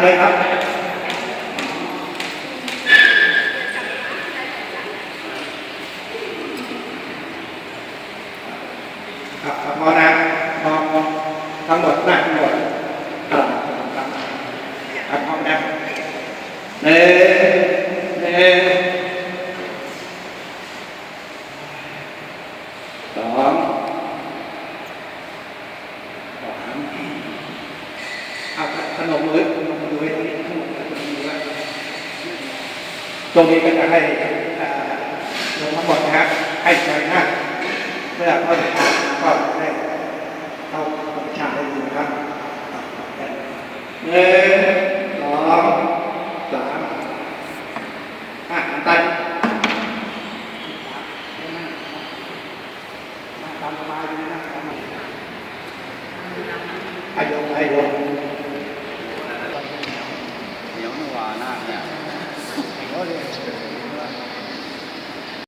อะไรครับครับครับพอนะมองทั้งหมดน้าทั้งหมดครับครับครับพร้อมนะหนึ่งหนึ่งสองสามเอาขนมมือ ขนมมือขนมมือตรงนี้ก็จะให้รวมทั้งหมดนะฮะให้ใช้หน้าเพื่อเข้าถึงก็ได้เข้าฉาได้ดีนครับหนึ่งสองสามอะตันตามสบายนะอายุอ่ลม